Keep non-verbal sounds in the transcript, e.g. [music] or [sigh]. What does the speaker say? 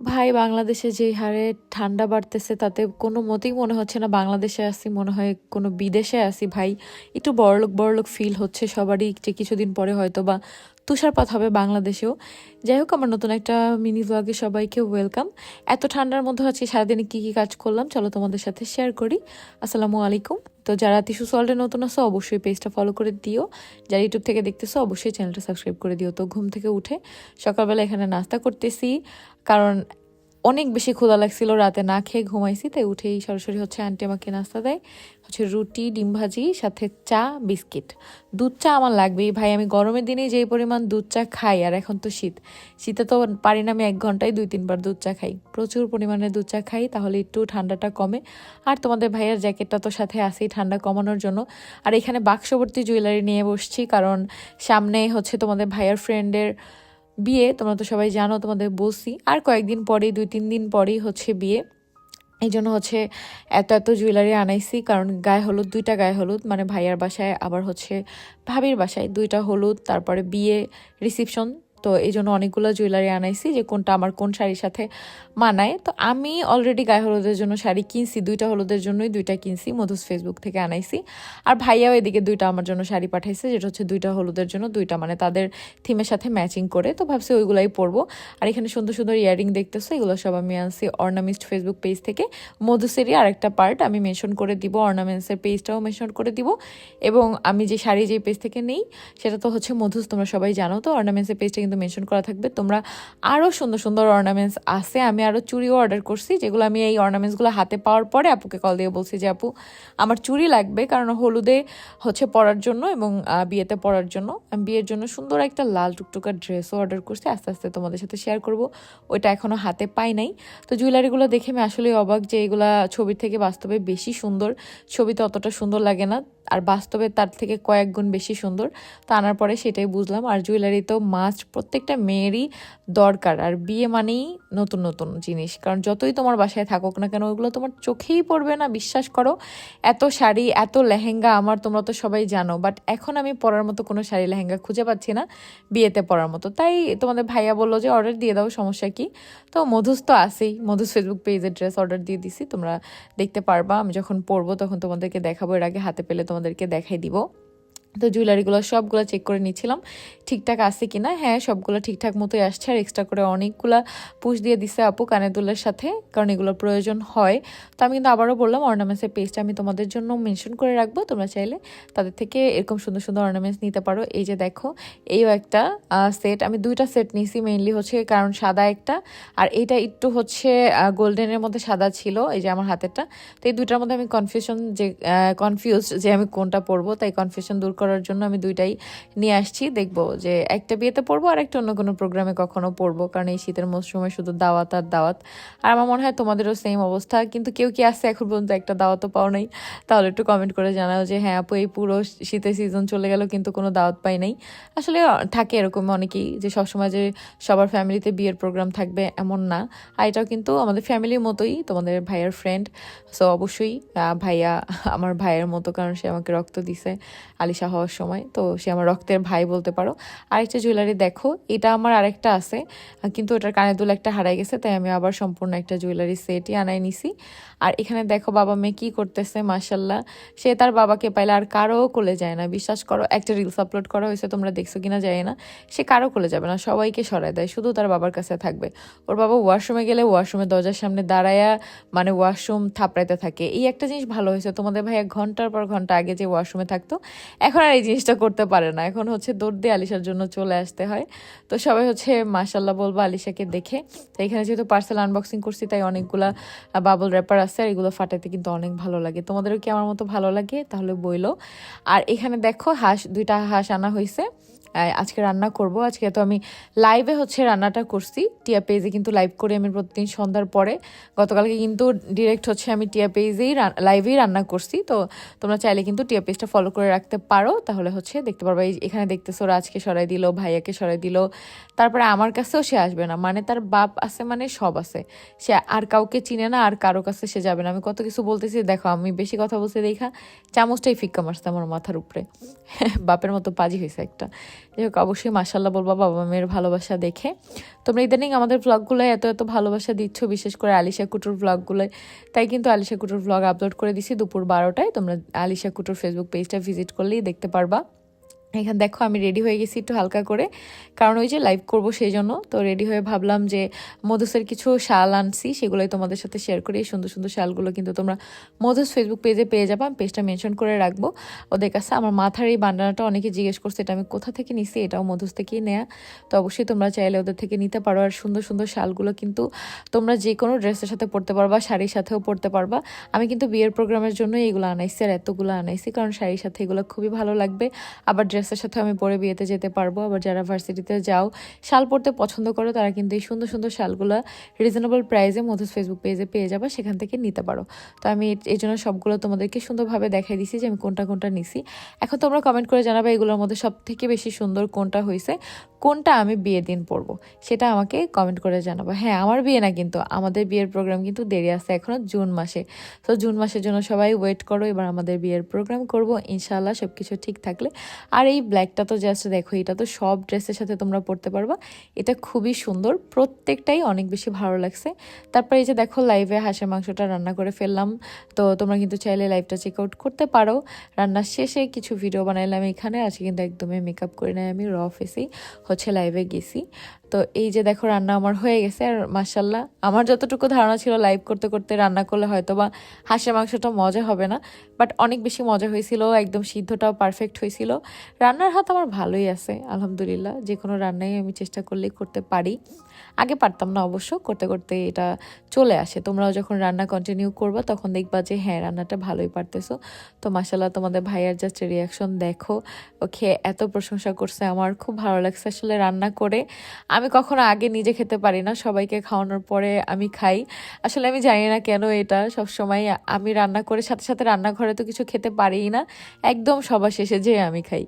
ভাই, বাংলাদেশে যে হারে ঠান্ডা বাড়তেছে, তাতে কোনো মতেই মনে হচ্ছে না। বাংলাদেশে আসি মনে হয় কোনো বিদেশে আসি ভাই। একটু বড়লোক বড়লোক ফিল হচ্ছে সবারই যে কিছুদিন পরে হয়তো বা তুষারপাত হবে বাংলাদেশেও। যাই হোক, আমার নতুন একটা মিনি ব্লগে সবাইকে ওয়েলকাম এত ঠান্ডার মধ্যে আজকে সারাদিনে কী কী কাজ করলাম, চলো তোমাদের সাথে শেয়ার করি। আসসালামু আলাইকুম। তো যারা টিসু সল্টে নতুন আসো অবশ্যই পেজটা ফলো করে দিও। যারা ইউটিউব থেকে দেখতেছো, অবশ্যই চ্যানেলটা সাবস্ক্রাইব করে দিও। তো ঘুম থেকে উঠে সকালবেলা এখানে নাস্তা করতেছি। কারণ অনেক বেশি ক্ষুধা লাগছিল, রাতে না খেয়ে ঘুমাইছি, তাই উঠেই সরাসরি হচ্ছে আন্টি আমাকে নাস্তা দেয়। হচ্ছে রুটি, ডিম ভাজি, সাথে চা, বিস্কিট। দুধ চা আমার লাগবেই। ভাই, আমি গরমের দিনে যেই পরিমাণ দুধ চা খাই, আর এখন তো শীত। শীতে তো পারি না আমি এক ঘন্টায় দুই, তিনবার দুধ চা খাই। প্রচুর পরিমাণে দুধ চা খাই, তাহলে একটু ঠান্ডাটা কমে। আর তোমাদের ভাইয়ার জ্যাকেটটা তো সাথে আসেই ঠান্ডা কমানোর জন্য। আর এখানে বাক্সবর্তী জুয়েলারি নিয়ে বসছি, কারণ সামনে হচ্ছে তোমাদের ভাইয়ার ফ্রেন্ডের বিয়ে, তোমরা তো সবাই জানো, তোমাদের বলছি। আর কয়েকদিন পরেই, দুই তিন দিন পরেই হচ্ছে বিয়ে। এই জন্য হচ্ছে এত এত জুয়েলারি আনাইছি, কারণ গায়ে হলুদ, দুইটা গায়ে হলুদ। মানে ভাইয়ার বাসায়, আবার হচ্ছে ভাবির বাসায়, দুইটা হলুদ, তারপরে বিয়ে রিসিপশন তো এই জন্য অনেকগুলো জুয়েলারি আনাইছি যে কোনটা আমার কোন শাড়ির সাথে মানায়। তো আমি অলরেডি গায়ে হলুদের জন্য শাড়ি কিনছি, দুইটা হলুদের জন্যই দুইটা কিনছি, মধুস ফেসবুক থেকে আনাইছি। আর ভাইয়াও এদিকে দুইটা আমার জন্য শাড়ি পাঠাইছে, যেটা হচ্ছে দুইটা হলুদের জন্য দুইটা মানে তাদের থিমের সাথে ম্যাচিং করে। তো ভাবছি ওইগুলাই পরবো। আর এখানে সুন্দর সুন্দর ইয়ারিং দেখতেছো, এগুলো সব আমি আনছি অর্নামিস্ট ফেসবুক পেজ থেকে। মধুসেরই আরেকটা পার্ট আমি মেনশন করে দিব অর্নামেন্টসের পেজটাও মেনশন করে দিব। এবং আমি যে শাড়ি যে পেজ থেকে নেই, সেটা তো হচ্ছে মধুস, তোমরা সবাই জানো, তো অর্নামেন্টসের পেজটা কিন্তু মেনশন করা থাকবে। তোমরা আরও সুন্দর সুন্দর অর্নামেন্টস আছে। আমি আরও চুড়িও অর্ডার করছি, যেগুলো আমি এই অর্নামেন্টসগুলো হাতে পাওয়ার পরে আপুকে কল দিয়ে বলছি যে, আপু, আমার চুড়ি লাগবে কারণ হলুদে হচ্ছে পরার জন্য এবং বিয়েতে পরার জন্য। আমি বিয়ের জন্য সুন্দর একটা লাল টুকটুকার ড্রেসও অর্ডার করছি। আস্তে আস্তে তোমাদের সাথে শেয়ার করব। ওইটা এখনও হাতে পাই নাই। তো জুয়েলারিগুলো দেখে আমি আসলে অবাক যে এগুলা ছবির থেকে বাস্তবে বেশি সুন্দর। ছবিতে অতটা সুন্দর লাগে না। আর বাস্তবে তার থেকে কয়েক গুণ বেশি সুন্দর। তো আনার পরে সেটাই বুঝলাম। আর জুয়েলারি তো মাস্ট প্রত্যেকটা মেয়েরই দরকার। আর বিয়ে মানেই নতুন নতুন জিনিস। কারণ যতই তোমার বাসায় থাকুক না কেন ওইগুলো তোমার চোখেই পড়বে না, বিশ্বাস করো। এত শাড়ি, এত লেহেঙ্গা আমার তোমরা তো সবাই জানো। বাট এখন আমি পরার মতো কোনো শাড়ি, লেহেঙ্গা খুঁজে পাচ্ছি না, বিয়েতে পরার মতো। তাই তোমাদের ভাইয়া বলল যে অর্ডার দিয়ে দাও, সমস্যা কি? তো মধুস তো আসেই মধুস ফেসবুক পেজে ড্রেস অর্ডার দিয়ে দিছি। তোমরা দেখতে পারবা। আমি যখন পরবো তখন তোমাদেরকে দেখাবো। এর আগে হাতে পেলে তোমাদেরকে দেখাই দিব। তো জুয়েলারিগুলো সবগুলো চেক করে নিচ্ছিলাম ঠিকঠাক আছে কি না হ্যাঁ সবগুলো ঠিকঠাক মতোই আসছে আর এক্সট্রা করে অনেকগুলা পুশ দিয়ে দিছে আপু কানের দুলের সাথে, কারণ এগুলোর প্রয়োজন হয়। তো আমি কিন্তু আবারও বললাম অর্নামেন্টসের পেজটা আমি তোমাদের জন্য মেনশন করে রাখব। তোমরা চাইলে তাদের থেকে এরকম সুন্দর সুন্দর অর্নামেন্টস নিতে পারো। এই যে দেখো এইও একটা সেট আমি দুইটা সেট নিয়েছি মেইনলি হচ্ছে কারণ সাদা একটা, আর এইটা একটু হচ্ছে গোল্ডেনের মধ্যে সাদা ছিল, এই যে আমার হাতেরটা। তো এই দুইটার মধ্যে আমি কনফিউশন যে কনফিউজ যে আমি কোনটা পরবো, তাই কনফিউশন দূর করার জন্য আমি দুইটাই নিয়ে আসছি। দেখব যে একটা বিয়েতে পড়ব আর একটা অন্য কোনো প্রোগ্রামে কখনো পড়ব। কারণ এই শীতের মৌসুমে শুধু দাওয়াত আর দাওয়াত। আর আমার মনে হয় তোমাদেরও সেম অবস্থা। কিন্তু কেউ কি আসছে এখন পর্যন্ত একটা দাওয়াতও পাও নাই? তাহলে একটু কমেন্ট করে জানাও যে হ্যাঁ আপু, এই পুরো শীতের সিজন চলে গেল কিন্তু কোনো দাওয়াত পাই নাই। আসলে থাকে এরকম অনেকেই যে সবসময় যে সবার ফ্যামিলিতে বিয়ের প্রোগ্রাম থাকবে এমন না। আর এটাও কিন্তু আমাদের ফ্যামিলির মতোই, তোমাদের ভাইয়ার ফ্রেন্ড সো অবশ্যই ভাইয়া আমার ভাইয়ের মতো কারণ সে আমাকে রক্ত দিছে। আলিশা হওয়ার সময়, তো সে আমার রক্তের ভাই বলতে পারো। আরেকটা জুয়েলারি দেখো, এটা আমার আরেকটা আছে, কিন্তু ওটার কানে দুল একটা হারাই গেছে, তাই আমি আবার সম্পূর্ণ একটা জুয়েলারি সেটই আনাই নিছি। আর এখানে দেখো বাবা মেয়ে কি করতেছে মাসাল্লাহ সে তার বাবাকে পাইলে আর কারও কোলে যায় না, বিশ্বাস করো, একটা রিলস আপলোড করা হয়েছে, তোমরা দেখছ কিনা যায় না। সে কারও কোলে যাবে না, সবাইকে সরায় দেয়, শুধু তার বাবার কাছে থাকবে। ওর বাবা ওয়াশরুমে গেলে ওয়াশরুমের দরজার সামনে দাঁড়ায়া মানে ওয়াশরুম থাপড়াইতে থাকে। এই একটা জিনিস ভালো হয়েছে, তোমাদের ভাইয়া ঘণ্টার পর ঘণ্টা আগে যে ওয়াশরুমে থাকতো, এখন আর এই জিনিসটা করতে পারে না। এখন হচ্ছে দৌড় দিয়ে আলিশার জন্য চলে আসতে হয়। তো সবাই হচ্ছে মাসাল্লাহ বলব আলিশাকে দেখে। তো এখানে যেহেতু পার্সেল আনবক্সিং করছি, তাই অনেকগুলা বাবল র্যাপার আছে আর এগুলো ফাটাতে কিন্তু অনেক ভালো লাগে। তোমাদেরও কি আমার মতো ভালো লাগে? তাহলে বইলো। আর এখানে দেখো হাঁস, দুইটা হাঁস আনা হয়েছে আজকে রান্না করব। আজকে তো আমি লাইভে হচ্ছে রান্নাটা করছি। টিয়া পেজে কিন্তু লাইভ করে আমি প্রতিদিন সন্ধ্যার পরে। গতকালকে কিন্তু ডিরেক্ট হচ্ছে আমি টিয়া পেজেই লাইভেই রান্না করছি। তো তোমরা চাইলে কিন্তু টিয়া পেজটা ফলো করে রাখতে পারো। তাহলে হচ্ছে দেখতে পারবা, এই এখানে দেখতেছো রাজকে সরাই দিল, ভাইয়াকে সরাই দিল। তারপরে আমার কাছেও সে আসবে না। মানে তার বাপ আছে মানে সব আছে। সে আর কাউকে চিনে না, আর কারও কাছে সে যাবে না। আমি কত কিছু বলতেছি, দেখো আমি বেশি কথা বলছি, দেখা। চামচটাই ফিক্কা মারছে আমার মাথার উপরে। [laughs] বাপের মতো পাজি হয়েছে একটা। যাই হোক, অবশ্যই মাসাল্লাহ বলবা, বাবা মেয়ের ভালোবাসা দেখে। তোমরা ইদানিং আমাদের ব্লগগুলোয় এত এত ভালোবাসা দিচ্ছ, বিশেষ করে আলিশা কুটুর ব্লগগুলোয় তাই কিন্তু আলিশা কুটুর ব্লগ আপলোড করে দিছি দুপুর বারোটায়। তোমরা আলিশা কুটুর ফেসবুক পেজটা ভিজিট করলেই দেখতে পারবা। এখানে দেখো আমি রেডি হয়ে গেছি একটু হালকা করে। কারণ ওই যে লাইভ করব সেই জন্য তো রেডি হয়ে ভাবলাম যে মধুসের কিছু শাল আনছি, সেগুলোই তোমাদের সাথে শেয়ার করি। এই সুন্দর সুন্দর শালগুলো কিন্তু তোমরা মধুস ফেসবুক পেজে পেয়ে যাব। আমি পেজটা মেনশন করে রাখব। ওদের কাছে আমার মাথার এই বান্ডানাটা অনেকে জিজ্ঞেস করছে, এটা আমি কোথা থেকে নিছি? এটাও মধুস থেকেই নেয়া। তো অবশ্যই তোমরা চাইলে ওদের থেকে নিতে পারো। আর সুন্দর সুন্দর শালগুলো কিন্তু তোমরা যে কোনো ড্রেসের সাথে পরতে পারবা, শাড়ির সাথেও পরতে পারবা। আমি কিন্তু বিয়ের প্রোগ্রামের জন্য এগুলো আনাইছি আর এতগুলো আনাইছি, কারণ শাড়ির সাথে এগুলো খুবই ভালো লাগবে। আবার ড্রেসের সাথে আমি পরে বিয়েতে যেতে পারব। আবার যারা ভার্সিটিতে যাও, শাল পরতে পছন্দ করো, তারা কিন্তু এই সুন্দর সুন্দর শালগুলো রিজনেবল প্রাইসে মধুস ফেসবুক পেজে পেয়ে যাবে, সেখান থেকে নিতে পারো। তো আমি এই জন্য সবগুলো তোমাদেরকে সুন্দরভাবে দেখাই দিছি যে আমি কোনটা কোনটা নিছি। এখন তোমরা কমেন্ট করে জানাবে এগুলোর মধ্যে সব থেকে বেশি সুন্দর কোনটা হয়েছে কোনটা আমি বিয়ের দিন পরবো, সেটা আমাকে কমেন্ট করে জানাব। হ্যাঁ আমার বিয়ে না কিন্তু, আমাদের বিয়ের প্রোগ্রাম কিন্তু দেরি আছে এখনও জুন মাসে। তো জুন মাসের জন্য সবাই ওয়েট করো, এবার আমাদের বিয়ের প্রোগ্রাম করব, ইনশাআল্লাহ সব কিছু ঠিক থাকলে। আর এই ব্ল্যাকটা তো জাস্ট দেখো, এটা তো সব ড্রেসের সাথে তোমরা পরতে পারবা। এটা খুবই সুন্দর, প্রত্যেকটাই অনেক বেশি ভালো লাগছে। তারপরে এই যে দেখো লাইভে হাঁসের মাংসটা রান্না করে ফেললাম। তো তোমরা কিন্তু চাইলে লাইভটা চেক আউট করতে পারো। রান্নার শেষে কিছু ভিডিও বানাইলাম এখানে, আজকে কিন্তু একদমই মেকআপ করে নেয় আমি র ফেসেই হচ্ছে লাইভে গেছি। তো এই যে দেখো রান্না আমার হয়ে গেছে আর মাসাল্লাহ আমার যতটুকু ধারণা ছিল লাইভ করতে করতে রান্না করলে হয়তো বা হাঁসের মাংসটা মজা হবে না বাট অনেক বেশি মজা হয়েছিল, একদম সিদ্ধটাও পারফেক্ট হয়েছিল। রান্নার হাত আমার ভালোই আছে, আলহামদুলিল্লাহ। যে কোনো রান্নাই আমি চেষ্টা করলেই করতে পারি। আগে পারতাম না অবশ্য, করতে করতে এটা চলে আসে। তোমরাও যখন রান্না কন্টিনিউ করবা, তখন দেখবা যে হ্যাঁ রান্নাটা ভালোই পারতেছো। তো মাসাল্লাহ তোমাদের ভাইয়ার জাস্ট রিয়াকশন দেখো। ও খেয়ে এত প্রশংসা করছে, আমার খুব ভালো লাগছে আসলে রান্না করে। আমি কখনো আগে নিজে খেতে পারি না, সবাইকে খাওয়ানোর পরে আমি খাই। আসলে আমি জানি না কেন এটা সব সময় আমি রান্না করে সাথে সাথে রান্নাঘরে তো কিছু খেতে পারিই না, একদম সবার শেষে যেয়ে আমি খাই।